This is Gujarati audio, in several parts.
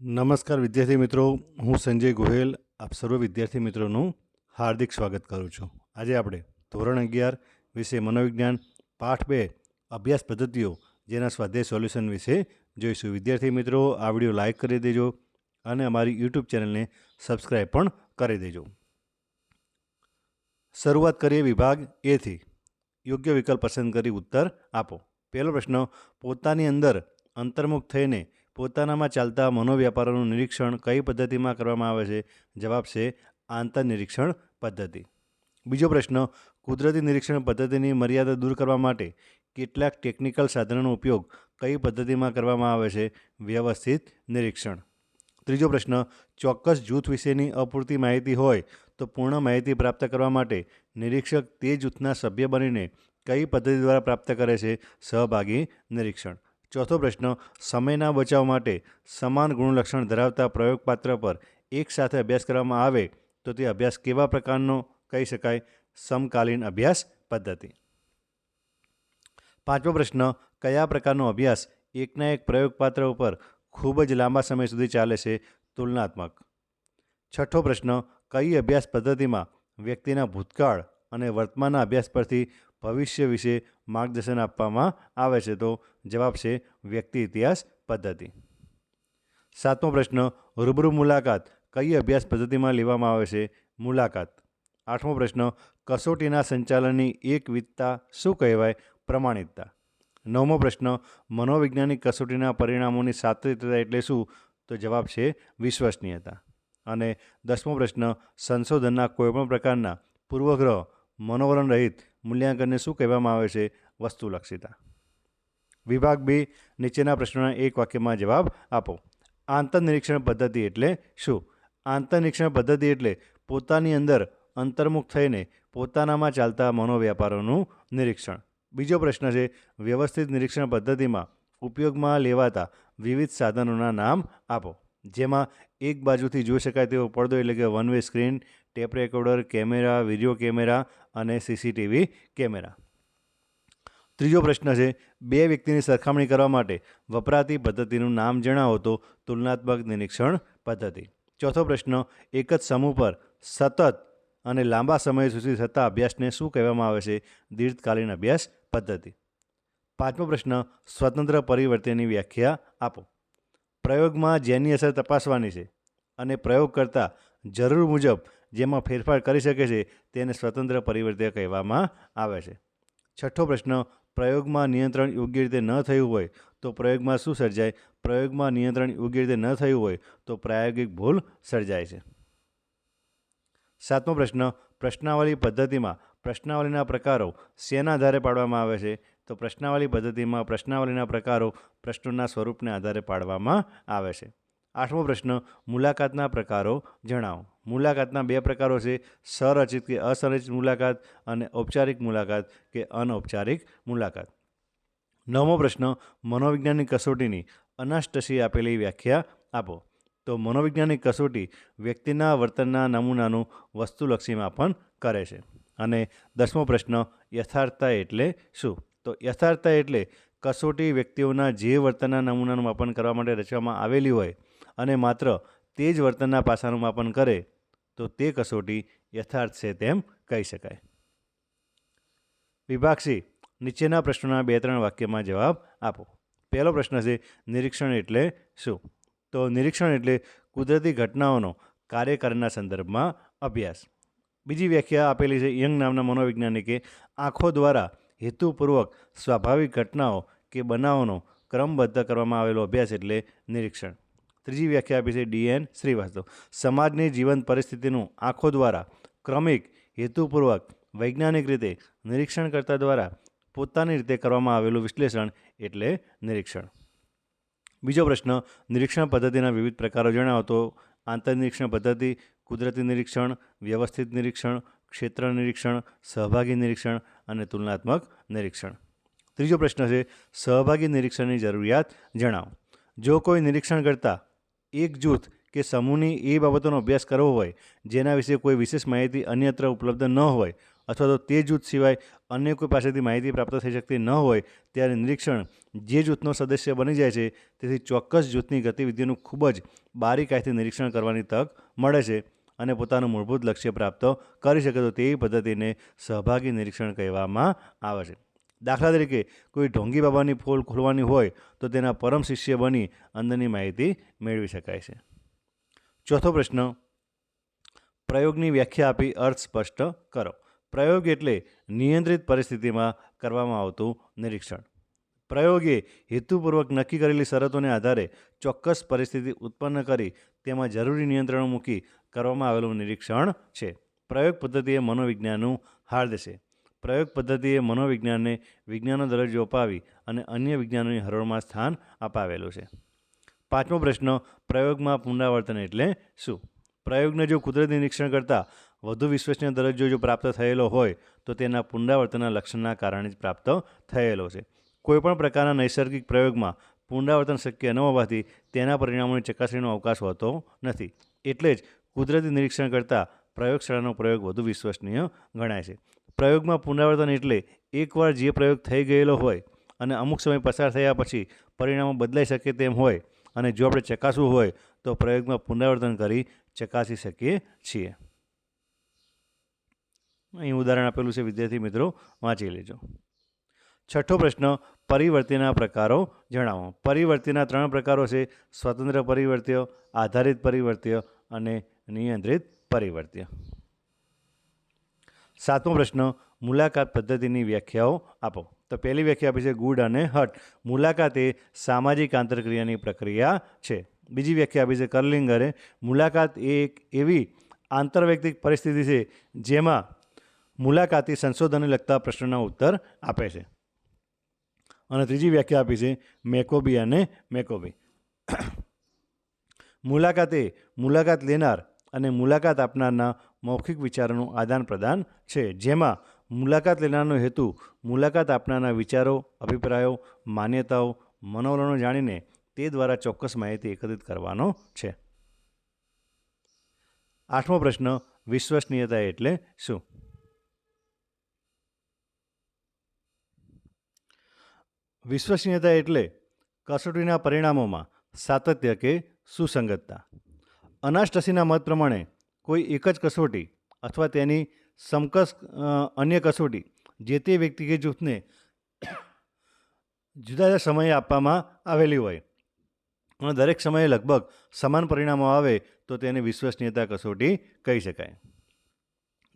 નમસ્કાર વિદ્યાર્થી મિત્રો, હું સંજય ગોહેલ, આપ સર્વ વિદ્યાર્થી મિત્રોનું હાર્દિક સ્વાગત કરું છું. આજે આપણે ધોરણ અગિયાર વિશે મનોવિજ્ઞાન, પાઠ બે, અભ્યાસ પદ્ધતિઓ જેના સ્વાધ્યાય સોલ્યુશન વિશે જોઈશું. વિદ્યાર્થી મિત્રો, આ વીડિયો લાઇક કરી દેજો અને અમારી યુટ્યુબ ચેનલને સબસ્ક્રાઈબ પણ કરી દેજો. શરૂઆત કરીએ વિભાગ એથી યોગ્ય વિકલ્પ પસંદ કરી ઉત્તર આપો. પહેલો પ્રશ્ન, પોતાની અંદર અંતર્મુખ થઈને પોતાનામાં ચાલતા મનોવ્યાપારોનું નિરીક્ષણ કઈ પદ્ધતિમાં કરવામાં આવે છે? જવાબ છે, આંતરનિરીક્ષણ પદ્ધતિ. બીજો પ્રશ્ન, કુદરતી નિરીક્ષણ પદ્ધતિની મર્યાદા દૂર કરવા માટે કેટલાક ટેકનિકલ સાધનોનો ઉપયોગ કઈ પદ્ધતિમાં કરવામાં આવે છે? વ્યવસ્થિત નિરીક્ષણ. ત્રીજો પ્રશ્ન, ચોક્કસ જૂથ વિશેની અપૂરતી માહિતી હોય તો પૂર્ણ માહિતી પ્રાપ્ત કરવા માટે નિરીક્ષક તે જૂથના સભ્ય બનીને કઈ પદ્ધતિ દ્વારા પ્રાપ્ત કરે છે? સહભાગી નિરીક્ષણ. ચોથો પ્રશ્ન, સમયના બચાવ માટે સમાન ગુણલક્ષણ ધરાવતા પ્રયોગપાત્ર પર એકસાથે અભ્યાસ કરવામાં આવે તો તે અભ્યાસ કેવા પ્રકારનો કહી શકાય? સમકાલીન અભ્યાસ પદ્ધતિ. પાંચમો પ્રશ્ન, કયા પ્રકારનો અભ્યાસ એકના એક પ્રયોગપાત્ર ઉપર ખૂબ જ લાંબા સમય સુધી ચાલે છે? તુલનાત્મક. છઠ્ઠો પ્રશ્ન, કઈ અભ્યાસ પદ્ધતિમાં વ્યક્તિના ભૂતકાળ અને વર્તમાનના અભ્યાસ પરથી ભવિષ્ય વિશે માર્ગદર્શન આપવામાં આવે છે. તો જવાબ છે વ્યક્તિ ઇતિહાસ પદ્ધતિ. સાતમો પ્રશ્ન, રૂબરૂ મુલાકાત કઈ અભ્યાસ પદ્ધતિમાં લેવામાં આવે છે? મુલાકાત. આઠમો પ્રશ્ન, કસોટીના સંચાલનની એકવિધતા શું કહેવાય? પ્રમાણિકતા નવમો પ્રશ્ન, મનોવૈજ્ઞાનિક કસોટીના પરિણામોની સાતત્યતા એટલે શું? તો જવાબ છે વિશ્વસનીયતા. અને દસમો પ્રશ્ન, સંશોધનના કોઈપણ પ્રકારના પૂર્વગ્રહ મનોવરણ રહિત મૂલ્યાંકનને શું કહેવામાં આવે છે? વસ્તુલક્ષિતા વિભાગ બી નીચેના પ્રશ્નોના એક વાક્યમાં જવાબ આપો. આંતરનિરીક્ષણ પદ્ધતિ એટલે શું? આંતરનિરીક્ષણ પદ્ધતિ એટલે પોતાની અંદર અંતર્મુખ થઈને પોતાનામાં ચાલતા મનોવ્યાપારોનું નિરીક્ષણ. બીજો પ્રશ્ન છે, વ્યવસ્થિત નિરીક્ષણ પદ્ધતિમાં ઉપયોગમાં લેવાતા વિવિધ સાધનોના નામ આપો. જેમાં એક બાજુથી જોઈ શકાય તેવો પડદો એટલે કે one way screen tape recorder, camera, video camera અને સીસીટીવી કેમેરા. ત્રીજો પ્રશ્ન છે, બે વ્યક્તિની સરખામણી કરવા માટે વપરાતી પદ્ધતિનું નામ જણાવો તો તુલનાત્મક નિરીક્ષણ પદ્ધતિ. ચોથો પ્રશ્ન, એક જ સમૂહ પર સતત અને લાંબા સમય સુધી થતા અભ્યાસને શું કહેવામાં આવે છે? દીર્ઘકાલીન અભ્યાસ પદ્ધતિ. પાંચમો પ્રશ્ન, સ્વતંત્ર પરિવર્તનની વ્યાખ્યા આપો. પ્રયોગમાં જેની અસર તપાસવાની છે અને પ્રયોગ કરતાં જરૂર મુજબ જેમાં ફેરફાર કરી શકે છે તેને સ્વતંત્ર પરિવર્તન કહેવામાં આવે છે. છઠ્ઠો પ્રશ્ન, પ્રયોગમાં નિયંત્રણ યોગ્ય રીતે ન થયું હોય તો પ્રયોગમાં શું સર્જાય? પ્રયોગમાં નિયંત્રણ યોગ્ય રીતે ન થયું હોય તો પ્રાયોગિક ભૂલ સર્જાય છે. સાતમો પ્રશ્ન, પ્રશ્નાવલી પદ્ધતિમાં પ્રશ્નાવલીના પ્રકારો શેના આધારે પાડવામાં આવે છે? તો પ્રશ્નાવલી પદ્ધતિમાં પ્રશ્નાવલીના પ્રકારો પ્રશ્નોના સ્વરૂપને આધારે પાડવામાં આવે છે. આઠમો પ્રશ્ન, મુલાકાતના પ્રકારો જણાવો. મુલાકાતના બે પ્રકારો છે સંરચિત કે અસંરચિત મુલાકાત અને ઔપચારિક મુલાકાત કે અનૌપચારિક મુલાકાત. નવમો પ્રશ્ન, મનોવિજ્ઞાનની કસોટીની અનાષ્ટસી આપેલી વ્યાખ્યા આપો. તો મનોવૈજ્ઞાનિક કસોટી વ્યક્તિના વર્તનના નમૂનાનું વસ્તુલક્ષી માપન કરે છે. અને દસમો પ્રશ્ન, યથાર્થતા એટલે શું? તો યથાર્થતા એટલે કસોટી વ્યક્તિઓના જે વર્તનના નમૂનાનું માપન કરવા માટે રચવામાં આવેલી હોય અને માત્ર તે જ વર્તનના પાસાનું માપન કરે, તો તે કસોટી યથાર્થ છે તેમ કહી શકાય. વિભાગ સી નીચેના પ્રશ્નોના બે ત્રણ વાક્યમાં જવાબ આપો. પહેલો પ્રશ્ન છે, નિરીક્ષણ એટલે શું? તો નિરીક્ષણ એટલે કુદરતી ઘટનાઓનો કાર્યકારના સંદર્ભમાં અભ્યાસ. બીજી વ્યાખ્યા આપેલી છે, યંગ નામના મનોવૈજ્ઞાનિકે આંખો દ્વારા હેતુપૂર્વક સ્વાભાવિક ઘટનાઓ કે બનાવોનો ક્રમબદ્ધ કરવામાં આવેલો અભ્યાસ એટલે નિરીક્ષણ. ત્રીજી વ્યાખ્યા આપી છે ડીએન શ્રીવાસ્તવ. સમાજની જીવન પરિસ્થિતિનું આંખો દ્વારા ક્રમિક, હેતુપૂર્વક, વૈજ્ઞાનિક રીતે નિરીક્ષણ કરતા દ્વારા પોતાની રીતે કરવામાં આવેલું વિશ્લેષણ એટલે નિરીક્ષણ. બીજો પ્રશ્ન, નિરીક્ષણ પદ્ધતિના વિવિધ પ્રકારો જણાવો તો આંતરનિરીક્ષણ પદ્ધતિ, કુદરતી નિરીક્ષણ, વ્યવસ્થિત નિરીક્ષણ, ક્ષેત્ર નિરીક્ષણ, સહભાગી નિરીક્ષણ અને તુલનાત્મક નિરીક્ષણ. ત્રીજો પ્રશ્ન છે, સહભાગી નિરીક્ષણની જરૂરિયાત જણાવો. જો કોઈ નિરીક્ષણ કરતાં એક જૂથ કે સમૂહની એ બાબતોનો અભ્યાસ કરવો હોય, જેના વિશે કોઈ વિશેષ માહિતી અન્યત્ર ઉપલબ્ધ ન હોય, અથવા તો તે જૂથ સિવાય અન્ય કોઈ પાસેથી માહિતી પ્રાપ્ત થઈ શકતી ન હોય, ત્યારે નિરીક્ષણ જે જૂથનો સદસ્ય બની જાય છે, તેથી ચોક્કસ જૂથની ગતિવિધિનું ખૂબ જ બારીકાઈથી નિરીક્ષણ કરવાની તક મળે છે અને પોતાનું મૂળભૂત લક્ષ્ય પ્રાપ્ત કરી શકે તો તેવી પદ્ધતિને સહભાગી નિરીક્ષણ કહેવામાં આવે છે. દાખલા તરીકે કોઈ ઢોંગી બાબાની ફોલ ખોલવાની હોય તો તેના પરમ શિષ્ય બની અંદરની માહિતી મેળવી શકાય છે. ચોથો પ્રશ્ન, પ્રયોગની વ્યાખ્યા આપી અર્થ સ્પષ્ટ કરો. પ્રયોગ એટલે નિયંત્રિત પરિસ્થિતિમાં કરવામાં આવતું નિરીક્ષણ. પ્રયોગે હેતુપૂર્વક નક્કી કરેલી શરતોને આધારે ચોક્કસ પરિસ્થિતિ ઉત્પન્ન કરી તેમાં જરૂરી નિયંત્રણો મૂકી કરવામાં આવેલું નિરીક્ષણ છે. પ્રયોગ પદ્ધતિએ મનોવિજ્ઞાનનું હાર્દ છે. પ્રયોગ પદ્ધતિએ મનોવિજ્ઞાનને વિજ્ઞાનનો દરજ્જો અપાવી અને અન્ય વિજ્ઞાનોની હરોળમાં સ્થાન અપાવેલું છે. પાંચમો પ્રશ્ન, પ્રયોગમાં પુનરાવર્તન એટલે શું? પ્રયોગને જો કુદરતી નિરીક્ષણ કરતાં વધુ વિશ્વસનીય દરજ્જો જો પ્રાપ્ત થયેલો હોય, તો તેના પુનરાવર્તનના લક્ષણના કારણે જ પ્રાપ્ત થયેલો છે. કોઈપણ પ્રકારના નૈસર્ગિક પ્રયોગમાં પુનરાવર્તન શક્ય ન હોવાથી તેના પરિણામોની ચકાસણીનો અવકાશ હોતો નથી. એટલે જ કુદરતી નિરીક્ષણ કરતાં પ્રયોગશાળાનો પ્રયોગ વધુ વિશ્વસનીય ગણાય છે. પ્રયોગમાં પુનરાવર્તન એટલે એકવાર જે પ્રયોગ થઈ ગયેલો હોય અને અમુક સમય પસાર થયા પછી પરિણામો બદલાઈ શકે તેમ હોય અને જો આપણે ચકાસવું હોય તો પ્રયોગમાં પુનરાવર્તન કરી ચકાસી શકીએ છીએ. અહીં ઉદાહરણ આપેલું છે, વિદ્યાર્થી મિત્રો, વાંચી લેજો. છઠ્ઠો પ્રશ્ન પરિવર્તિના પ્રકારો જણાવો. પરિવર્તિના ત્રણ પ્રકારો છે, સ્વતંત્ર પરિવર્ત્ય આધારિત પરિવર્ત્ય અને નિયંત્રિત પરિવર્ત્ય સાતમો પ્રશ્ન, મુલાકાત પદ્ધતિની વ્યાખ્યાઓ આપો. તો પહેલી વ્યાખ્યા આપી છે, ગુડ અને હટ મુલાકાત એ સામાજિક આંતરક્રિયાની પ્રક્રિયા છે. બીજી વ્યાખ્યા આપી છે કર્લિંગરે મુલાકાત એ એક એવી આંતરવૈયક્તિક પરિસ્થિતિ છે, જેમાં મુલાકાતી સંશોધનને લગતા પ્રશ્નોના ઉત્તર આપે છે. અને ત્રીજી વ્યાખ્યા આપી છે, મેકોબી અને મેકોબી. મુલાકાત એ મુલાકાત લેનાર અને મુલાકાત આપનારના મૌખિક વિચારોનું આદાન પ્રદાન છે. જેમાં મુલાકાત લેનારનો હેતુ મુલાકાત આપનારના વિચારો, અભિપ્રાયો, માન્યતાઓ, મનોવલણો જાણીને તે દ્વારા ચોક્કસ માહિતી એકત્રિત કરવાનો છે. આઠમો પ્રશ્ન, વિશ્વસનીયતા એટલે શું? વિશ્વસનીયતા એટલે કસોટીના પરિણામોમાં સાતત્ય કે સુસંગતતા. અનાષ્ટસીના મત પ્રમાણે કોઈ એક જ કસોટી અથવા તેની સમકક્ષ અન્ય કસોટી જે તે વ્યક્તિ કે જૂથને જુદા જુદા સમયે આપવામાં આવેલી હોય. અને દરેક સમયે લગભગ સમાન પરિણામો આવે તો તેને વિશ્વસનીયતા કસોટી કહી શકાય.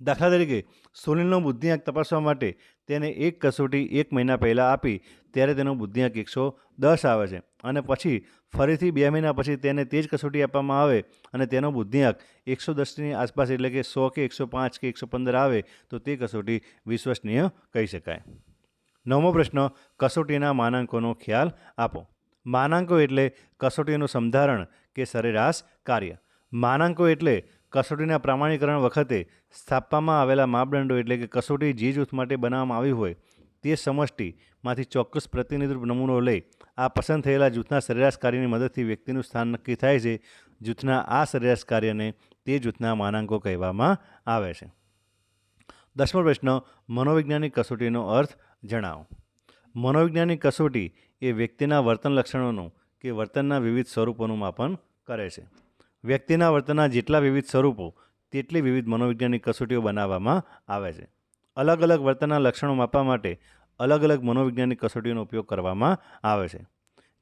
દાખલા તરીકે સુનિલનો બુદ્ધિઆંક તપાસવા માટે તેને એક કસોટી એક મહિના પહેલાં આપી, ત્યારે તેનો બુદ્ધિઆંક એકસો દસ આવે છે. અને પછી ફરીથી બે મહિના પછી તેને તે જ કસોટી આપવામાં આવે અને તેનો બુદ્ધિઆંક એકસો દસની આસપાસ એટલે કે સો કે એકસો પાંચ કે એકસો પંદર આવે, તો તે કસોટી વિશ્વસનીય કહી શકાય. નવમો પ્રશ્ન, કસોટીના માનાંકોનો ખ્યાલ આપો. માનાંકો એટલે કસોટીનું સંધારણ કે સરેરાશ કાર્ય. માનાંકો એટલે કસોટીના પ્રમાણીકરણ વખતે સ્થાપવામાં આવેલા માપદંડો એટલે કે કસોટી જે જૂથ માટે બનાવવામાં આવી હોય તે સમષ્ટિમાંથી ચોક્કસ પ્રતિનિધિત્વ નમૂનો લઈ આ પસંદ થયેલા જૂથના સરેરાશ કાર્યની મદદથી વ્યક્તિનું સ્થાન નક્કી થાય છે. જૂથના આ સરેરાશ કાર્યને તે જૂથના માનાંકો કહેવામાં આવે છે. દસમો પ્રશ્ન, મનોવૈજ્ઞાનિક કસોટીનો અર્થ જણાવો. મનોવૈજ્ઞાનિક કસોટી એ વ્યક્તિના વર્તન લક્ષણોનું કે વર્તનના વિવિધ સ્વરૂપોનું માપન કરે છે. વ્યક્તિના વર્તનના જેટલા વિવિધ સ્વરૂપો, તેટલી વિવિધ મનોવૈજ્ઞાનિક કસોટીઓ બનાવવામાં આવે છે. અલગ અલગ વર્તનના લક્ષણો માપવા માટે અલગ અલગ મનોવૈજ્ઞાનિક કસોટીનો ઉપયોગ કરવામાં આવે છે.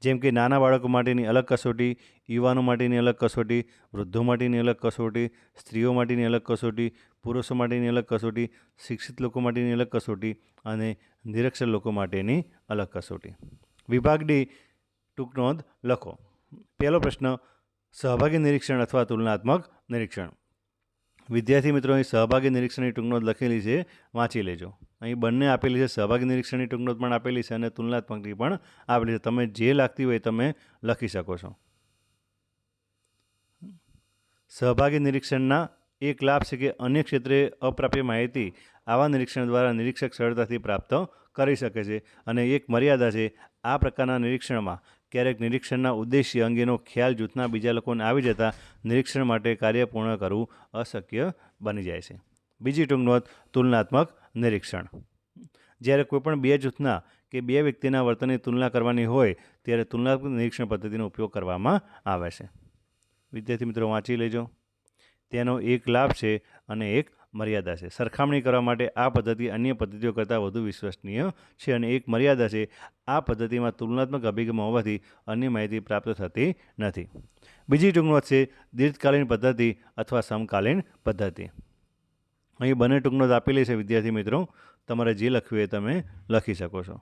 જેમ કે નાના બાળકો માટેની અલગ કસોટી, યુવાનો માટેની અલગ કસોટી, વૃદ્ધો માટેની અલગ કસોટી, સ્ત્રીઓ માટેની અલગ કસોટી, પુરુષો માટેની અલગ કસોટી, શિક્ષિત લોકો માટેની અલગ કસોટી અને નિરક્ષર લોકો માટેની અલગ કસોટી. વિભાગ ડી, ટૂંક નોંધ લખો. પહેલો પ્રશ્ન, સહભાગી નિરીક્ષણ અથવા તુલનાત્મક નિરીક્ષણ? વિદ્યાર્થી મિત્રો, અહીં સહભાગી નિરીક્ષણની ટૂંક લખેલી છે, વાંચી લેજો. અહીં બંને આપેલી છે, સહભાગી નિરીક્ષણની ટૂંક પણ આપેલી છે અને તુલનાત્મકની પણ આપેલી છે. તમે જે લાગતી હોય તમે લખી શકો છો. સહભાગી નિરીક્ષણના એક લાભ છે કે અન્ય ક્ષેત્રે અપ્રાપ્ય માહિતી આવા નિરીક્ષણ દ્વારા નિરીક્ષક સરળતાથી પ્રાપ્ત કરી શકે છે. અને એક મર્યાદા છે, આ પ્રકારના નિરીક્ષણમાં ક્યારેક નિરીક્ષણના ઉદ્દેશ્ય અંગેનો ખ્યાલ જૂથના બીજા લોકોને આવી જતાં નિરીક્ષણ માટે કાર્ય પૂર્ણ કરવું અશક્ય બની જાય છે. બીજી ટૂંક નોંધ, તુલનાત્મક નિરીક્ષણ. જ્યારે કોઈપણ બે જૂથના કે બે વ્યક્તિના વર્તનની તુલના કરવાની હોય, ત્યારે તુલનાત્મક નિરીક્ષણ પદ્ધતિનો ઉપયોગ કરવામાં આવે છે. વિદ્યાર્થી મિત્રો, વાંચી લેજો. તેનો એક લાભ છે અને એક મર્યાદા છે. સરખામણી કરવા માટે આ પદ્ધતિ અન્ય પદ્ધતિઓ કરતાં વધુ વિશ્વસનીય છે અને એક મર્યાદા છે, આ પદ્ધતિમાં તુલનાત્મક અભિગમ હોવાથી અન્ય માહિતી પ્રાપ્ત થતી નથી. બીજી ટૂંકનોટ છે, દીર્ઘકાલીન પદ્ધતિ અથવા સમકાલીન પદ્ધતિ. અહીં બંને ટૂંકનોટ આપેલી છે, વિદ્યાર્થી મિત્રો. તમારે જે લખવું એ તમે લખી શકો છો.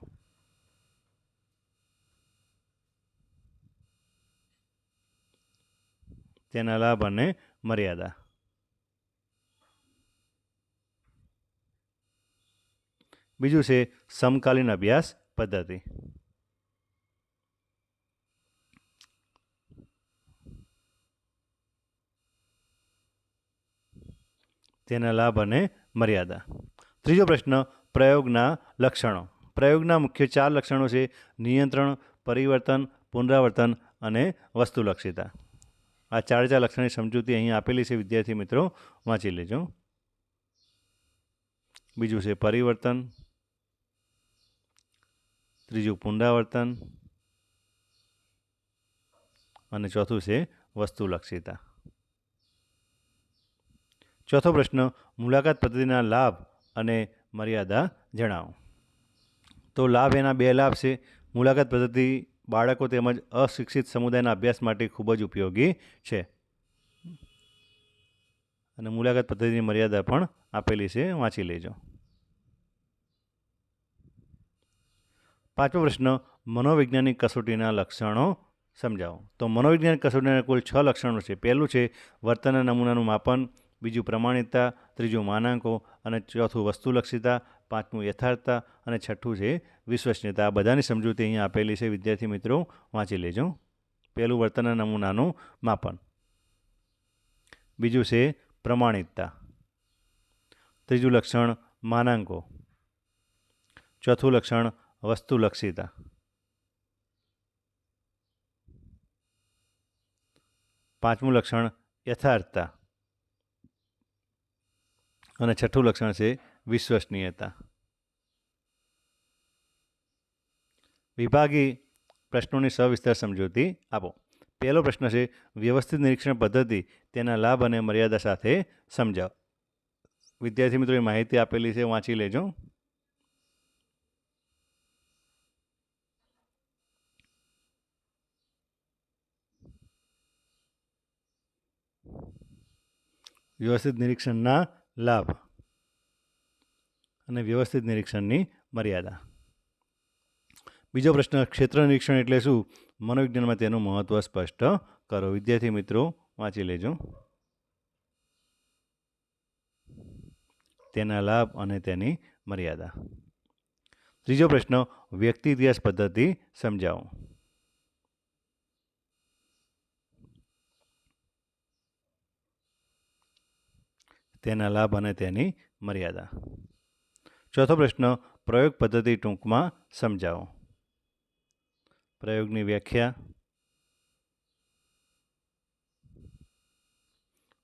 તેના લાભ અને મર્યાદા. બીજું છે સમકાલીન અભ્યાસ પદ્ધતિ. તેના લાભ અને મર્યાદા. ત્રીજો પ્રશ્ન, પ્રયોગના લક્ષણો. પ્રયોગના મુખ્ય ચાર લક્ષણો છે નિયંત્રણ, પરિવર્તન, પુનરાવર્તન અને વસ્તુલક્ષિતા. આ ચાર ચાર લક્ષણની સમજૂતી અહીં આપેલી છે, વિદ્યાર્થી મિત્રો. વાંચી લેજો. બીજું છે પરિવર્તન ત્રીજું પુનરાવર્તન. અને ચોથું છે વસ્તુલક્ષિતા. ચોથો પ્રશ્ન, મુલાકાત પદ્ધતિના લાભ અને મર્યાદા જણાવો. તો લાભ એના બે લાભ છે. મુલાકાત પદ્ધતિ બાળકો તેમજ અશિક્ષિત સમુદાયના અભ્યાસ માટે ખૂબ જ ઉપયોગી છે. અને મુલાકાત પદ્ધતિની મર્યાદા પણ આપેલી છે. વાંચી લેજો. પાંચમો પ્રશ્ન મનોવૈજ્ઞાનિક કસોટીના લક્ષણો સમજાવો. તો મનોવૈજ્ઞાનિક કસોટીના કુલ છ લક્ષણો છે. પહેલું છે, વર્તનના નમૂનાનું માપન, બીજું પ્રમાણિકતા ત્રીજું માનાંકો અને ચોથું વસ્તુલક્ષિતા, પાંચમું યથાર્થતા અને છઠ્ઠું છે, વિશ્વસનીયતા. આ બધાની સમજૂતી અહીંયા આપેલી છે. વિદ્યાર્થી મિત્રો, વાંચી લેજો. પહેલું, વર્તનના નમૂનાનું માપન. બીજું છે પ્રમાણિકતા ત્રીજું લક્ષણ, માનાંકો. ચોથું લક્ષણ વસ્તુલક્ષિતા પાંચમું લક્ષણ યથાર્થતા. અને છઠ્ઠું લક્ષણ છે વિશ્વસનીયતા. વિભાગી પ્રશ્નોની સવિસ્તાર સમજૂતી આપો. પહેલો પ્રશ્ન છે, વ્યવસ્થિત નિરીક્ષણ પદ્ધતિ તેના લાભ અને મર્યાદા સાથે સમજાવો. વિદ્યાર્થી મિત્રોએ માહિતી આપેલી છે, વાંચી લેજો. વ્યવસ્થિત નિરીક્ષણના લાભ અને વ્યવસ્થિત નિરીક્ષણની મર્યાદા. બીજો પ્રશ્ન, ક્ષેત્ર નિરીક્ષણ એટલે શું? મનોવિજ્ઞાનમાં તેનું મહત્ત્વ સ્પષ્ટ કરો. વિદ્યાર્થી મિત્રો, વાંચી લેજો. તેના લાભ અને તેની મર્યાદા. ત્રીજો પ્રશ્ન, વ્યક્તિ ઇતિહાસ પદ્ધતિ સમજાવો. તેના લાભ અને તેની મર્યાદા. ચોથો પ્રશ્ન, પ્રયોગ પદ્ધતિ ટૂંકમાં સમજાવો. પ્રયોગની વ્યાખ્યા.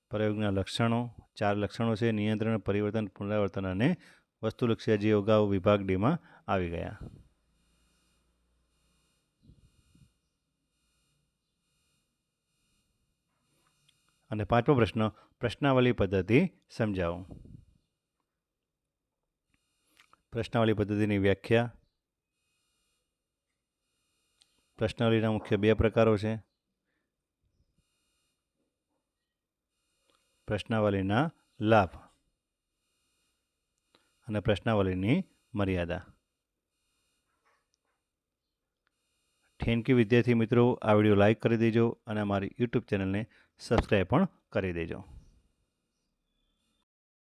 પ્રયોગના લક્ષણો. ચાર લક્ષણો છે, નિયંત્રણ, પરિવર્તન, પુનરાવર્તન અને વસ્તુલક્ષી જે અગાઉ વિભાગ ડીમાં આવી ગયા. અને પાંચમો પ્રશ્ન, પ્રશ્નાવલી પદ્ધતિ સમજાવો. પ્રશ્નાવલી પદ્ધતિની વ્યાખ્યા. પ્રશ્નાવલીના મુખ્ય બે પ્રકારો છે. પ્રશ્નાવલીના લાભ અને પ્રશ્નાવલીની મર્યાદા. થેન્ક યુ વિદ્યાર્થી મિત્રો, આ વીડિયો લાઈક કરી દેજો અને અમારી યુટ્યુબ ચેનલને સબસ્ક્રાઈબ પણ કરી દેજો.